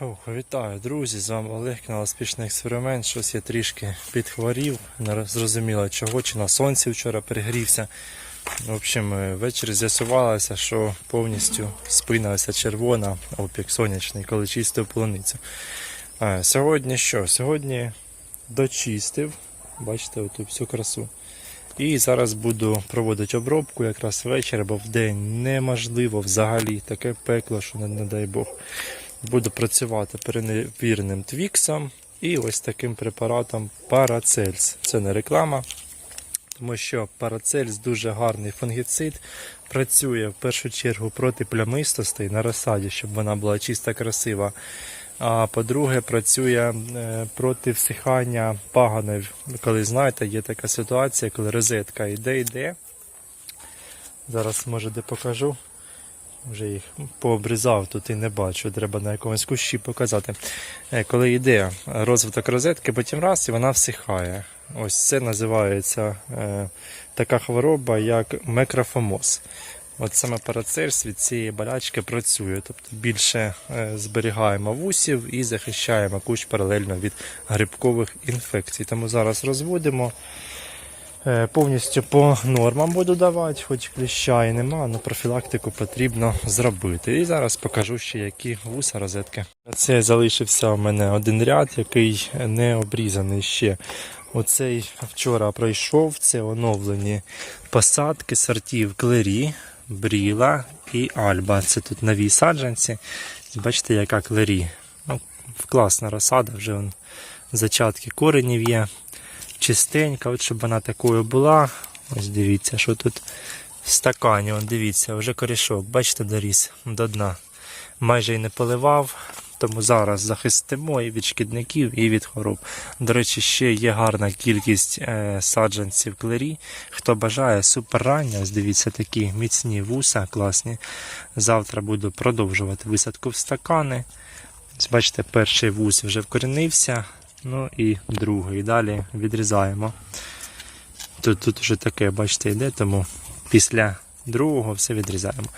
Ох, вітаю, друзі! З вами Олег, канал Успішний експеримент. Щось я трішки підхворів, не зрозуміло чого, чи на сонці вчора перегрівся. В общем, е, ввечері з'ясувалося, що повністю спина ось червона, опік сонячний, коли чистив полуницю. А, сьогодні що? Сьогодні дочистив, бачите, оту всю красу. І зараз буду проводити обробку якраз ввечері, бо в день неможливо взагалі таке пекло, що не, не дай Бог. Буду працювати перевіреним твіксом і ось таким препаратом Парацельс. Це не реклама, тому що Парацельс дуже гарний фунгіцид. Працює в першу чергу проти плямистостей на розсаді, щоб вона була чиста, красива. А по-друге, працює е, проти всихання паганів. Коли знаєте, є така ситуація, коли розетка йде, йде. Зараз, може, де покажу. Вже їх пообрізав, тут і не бачу, треба на якомусь кущі показати. Е, Коли йде розвиток розетки, потім раз і вона всихає. Ось це називається е, така хвороба, як мекрофомоз. От саме парацельс від цієї болячки працює, тобто більше е, зберігаємо вусів і захищаємо кущ паралельно від грибкових інфекцій. Тому зараз розводимо. Е, Повністю по нормам буду давати, хоч кліща і нема, але профілактику потрібно зробити. І зараз покажу ще які вуса розетки. Це залишився у мене один ряд, який не обрізаний ще. Оцей вчора пройшов, це оновлені посадки сортів клері, бріла і альба. Це тут нові саджанці. Бачите, яка клері. Ну, класна розсада, вже вон, зачатки коренів є чистенька, от щоб вона такою була. Ось дивіться, що тут в стакані. От дивіться, вже корішок, бачите, доріс до дна. Майже й не поливав, тому зараз захистимо і від шкідників, і від хвороб. До речі, ще є гарна кількість е, саджанців клері. Хто бажає супер рання, ось дивіться, такі міцні вуса, класні. Завтра буду продовжувати висадку в стакани. Бачите, перший вус вже вкорінився. Ну і другий. Далі відрізаємо. Тут, тут вже таке, бачите, йде, тому після другого все відрізаємо.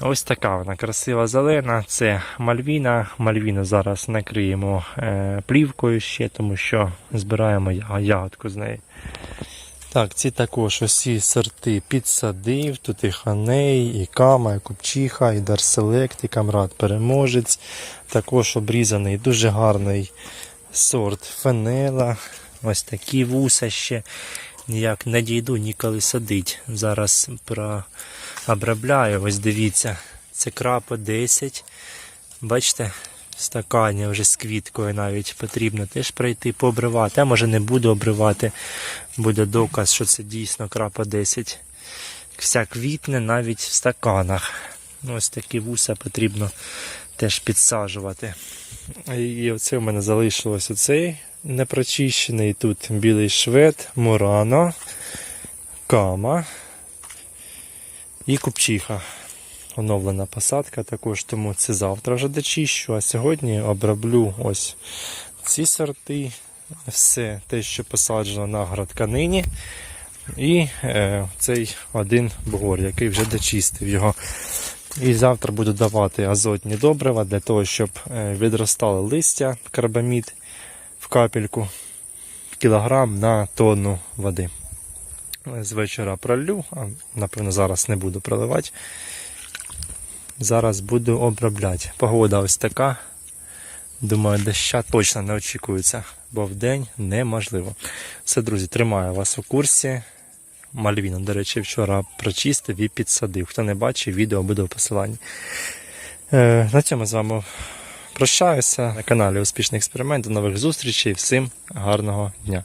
Ось така вона красива зелена. Це мальвіна. Мальвіну зараз накриємо е, плівкою ще, тому що збираємо ягодку з неї. Так, ці також усі сорти підсадив. Тут і ханей, і кама, і купчиха, і дарселект, і камрад переможець. Також обрізаний дуже гарний сорт фенела. Ось такі вуса ще. Ніяк не дійду ніколи садить. Зараз прообробляю. Ось дивіться, це крапа 10. Бачите, в стакані вже з квіткою навіть потрібно теж пройти пообривати. А може не буду обривати. Буде доказ, що це дійсно крапа 10. Вся квітне навіть в стаканах. Ось такі вуса потрібно теж підсаджувати. І оце в мене залишилось оцей непрочищений. Тут білий швед, Мурано, Кама і Купчиха. Оновлена посадка також, тому це завтра вже дочищу, а сьогодні оброблю ось ці сорти, все те, що посаджено на градканині. І е, цей один бугор, який вже дочистив його. І завтра буду давати азотні добрива для того, щоб е, відростало листя, карбамід в капельку кілограм на тонну води. З вечора пролю, а напевно зараз не буду проливати. Зараз буду обробляти. Погода ось така. Думаю, доща точно не очікується, бо в день неможливо. Все, друзі, тримаю вас у курсі. Мальвіну, до речі, вчора прочистив і підсадив. Хто не бачив, відео буде в посиланні. Е, на цьому з вами прощаюся на каналі Успішний експеримент. До нових зустрічей. Всім гарного дня.